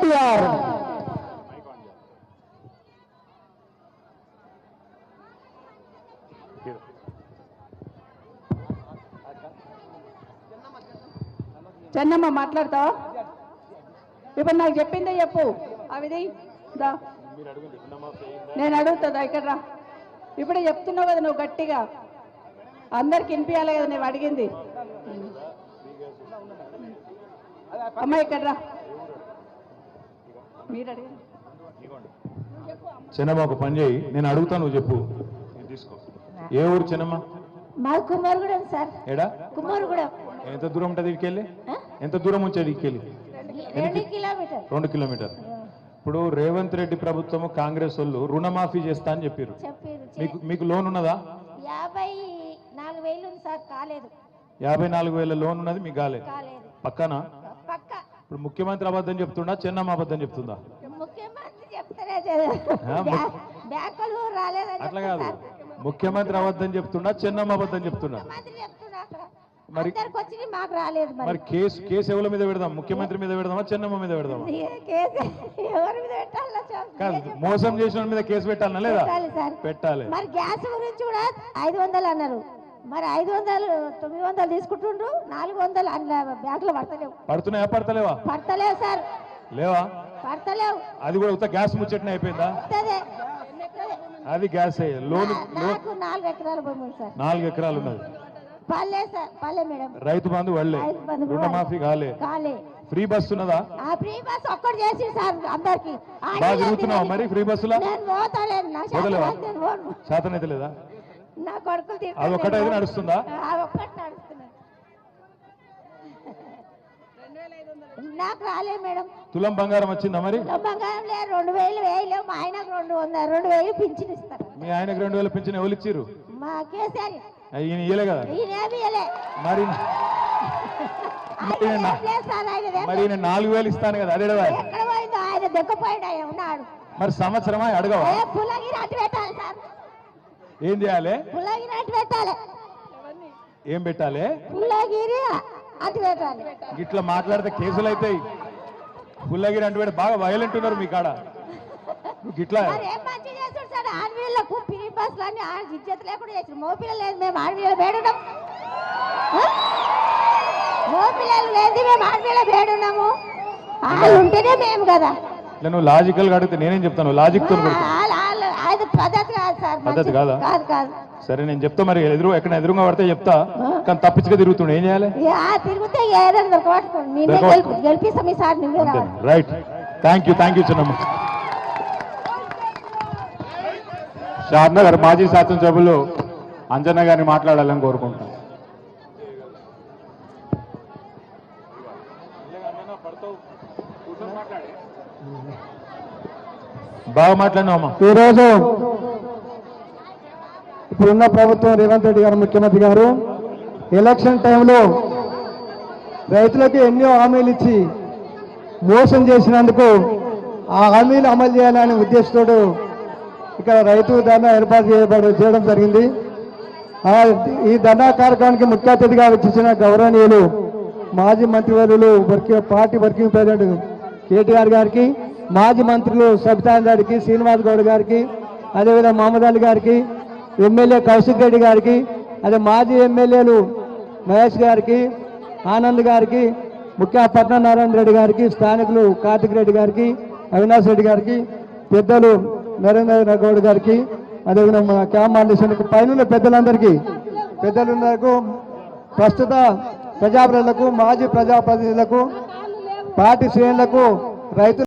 కేటీఆర్. చెన్నమ్మ మాట్లాడతావా ఇప్పుడు నాకు చెప్పిందే చెప్పు. అవిది దా. నేను అడుగుతుందా ఇక్కడ రా. ఇప్పుడే చెప్తున్నావు కదా నువ్వు గట్టిగా. అందరికి వినిపించాలి కదా నువ్వు అడిగింది. అమ్మ ఇక్కడ రా. చిన్నమ్మ ఒక పని చేయి. నేను అడుగుతాను నువ్వు చెప్పు. ఏ ఊరు చిన్నమ్మ? మాది కుమారుగూడెం సార్. ఏడా? కుమారుగూడెం ఎంత దూరం ఉంటుంది ఇక్కడికి ఎంత దూరం ఉంచేది ఇక్కడికి రెండు కిలోమీటర్. ఇప్పుడు రేవంత్ రెడ్డి ప్రభుత్వం కాంగ్రెస్ వాళ్ళు రుణమాఫీ చేస్తా అని చెప్పారు. మీకు మీకు లోన్ ఉన్నదా? యాభై నాలుగు వేలు ఉంది సార్ కాలేదు. యాభై నాలుగు వేల లోన్ ఉన్నది మీకు కాలే కాలేదు. పక్కన? పక్క ఇప్పుడు ముఖ్యమంత్రి అబద్ధం చెప్తుండా చిన్నమ్మ అబద్ధం చెప్తుందా? అట్లా కాదు. ముఖ్యమంత్రి అబద్ధం చెప్తుండా చిన్నమ్మ అబద్ధం చెప్తున్నా మరి- మాకు రాలేదు మరి. కేసు కేసు ఎవరి మీద పెడదాం? ముఖ్యమంత్రి మీద పెడదామా చిన్నమ్మ మీద పెడదామా. కాదు. మోసం చేసిన మీద కేసు పెట్టాలనా లేదా? పెట్టాలి. మరి గ్యాస్ గురించి కూడా ఐదు వందలు అన్నారు. మరి ఐదు వందలు తొమ్మిది వందలు తీసుకుంటుండ్రు నాలుగు వందలు బ్యాంకులో పడతలేవు. పడుతున్నాయా? పడతలేవా? పడతలేవు సార్. లేవా? పడతలేవు. అది కూడా ఉత్త గ్యాస్ ముచ్చట్నే అయిపోయిందా. అది గ్యాస్. లోన్ నాకు నాలుగు ఎకరాల భూమి సార్. నాలుగు ఎకరాలు ఉన్నది. పల్లె సార్ పల్లె మేడం. రైతు బంధు కూడా రుణమాఫీ కాలే. కాలే. ఫ్రీ బస్ ఉన్నదా? ఆ ఫ్రీ బస్ ఒక్కటి చేసి సార్ అందరికి. బాగా తిరుగుతున్నావా మరి ఫ్రీ బస్సులా? నేను పోతాను నా శాతం శాతనైతే లేదా? నా కొడుకులు అది పోను. నడుస్తుందా? ఒక్కటి నాకు రాలే మేడం. తులం బంగారం వచ్చిందా మరి? తులం బంగారం లేదు రెండు వేలు వేయలేవు. మా ఆయనకు రెండు వందలు రెండు వేలు పింఛన్ ఇస్తారు. మీ ఆయనకు రెండు వేలు పింఛన్ ఎవరు ఇచ్చిర్రు? మా కేసీఆర్ ఈయన ఇయ్యలే కదా? ఈయన ఏమి ఇయ్యలే. మరి మరి నాలుగు వేలు ఇస్తాను కదా అదే ఎక్కడ పోయిందో ఆయన దెక్కపోయాడు ఆయన ఉన్నాడు. మరి సంవత్సరమా అడగవా? ఏ పుల్లగిరి అటు పెట్టాలి సార్. ఏం చేయాలి? ఏం పెట్టాలి? ఇట్లా మాట్లాడితే కేసులు అవుతాయి. పుల్లగిరి అంటే వీడు బాగా వైలెంట్ ఉన్నారు మీ కాడ. నువ్వు ఇట్లా మరి ఏం మంచి చేస్తాడు సార్? ఆడపిల్లలకు పిరి బస్సులు అన్ని ఆడ ఇజ్జత్ లేకుండా చేసారు మోపిల్లలు లేదు మేము ఆడపిల్లలు వేడున్నాం. ఆ? మోపిల్లలు లేదు మేము ఆడపిల్ల వేడున్నాము. వాళ్ళు ఉంటేనే మేము కదా. ఇట్లా నువ్వు లాజికల్గా అడిగితే నేనేం చెప్తాను? లాజిక్ పద్ధతి కాదు సార్ పద్ధతి మంచిది. కాదా? కాదు కాదు. సరే నేను చెప్తా మరి ఎదురు ఎక్కడ ఎదురుగా పడితే చెప్తా. కానీ తప్పించుగా తిరుగుతుండే ఏం చేయాలి? తిరిగితే ఏదైనా గెలిపిస్తాం ఈసారి నువ్వే right. Thank you thank you చిన్నమ్మ. షాద్నగర్ మాజీ శాసనసభ్యులు అంజన్న గారిని మాట్లాడాలని కోరుకుంటున్నాను బాగా మాట్లాడినామా ఈరోజు ఇప్పుడున్న ప్రభుత్వం రేవంత్ రెడ్డి గారు ముఖ్యమంత్రి గారు ఎలక్షన్ టైంలో రైతులకు ఎన్నో హామీలు ఇచ్చి మోసం చేసినందుకు ఆ హామీలు అమలు చేయాలనే ఉద్దేశంతో ఇక్కడ రైతు ధర్నా ఏర్పాటు చేయబడి చేయడం జరిగింది. ఈ ధర్నా కార్యక్రమానికి ముఖ్య అతిథిగా వచ్చిన గౌరవనీయులు మాజీ మంత్రివర్యులు working party working president KTR గారికి మాజీ మంత్రులు సబితాన్ గారికి శ్రీనివాస్ గౌడ్ గారికి అదేవిధంగా మహమ్మద్ అలీ గారికి ఎమ్మెల్యే కౌశిక్ రెడ్డి గారికి అదే మాజీ ఎమ్మెల్యేలు మహేష్ గారికి ఆనంద్ గారికి ముఖ్య పట్నారాయణ రెడ్డి గారికి స్థానికులు కార్తిక్ రెడ్డి గారికి అవినాష్ రెడ్డి గారికి పెద్దలు నరేంద్ర గౌడ్ గారికి అదేవిధంగా మన క్యాంప్ ఫౌండేషన్ పైన పెద్దలందరికీ పెద్దలందరకు ప్రస్తుత ప్రజాప్రతినిధులకు మాజీ ప్రజాప్రతినిధులకు పార్టీ శ్రేణులకు రైతు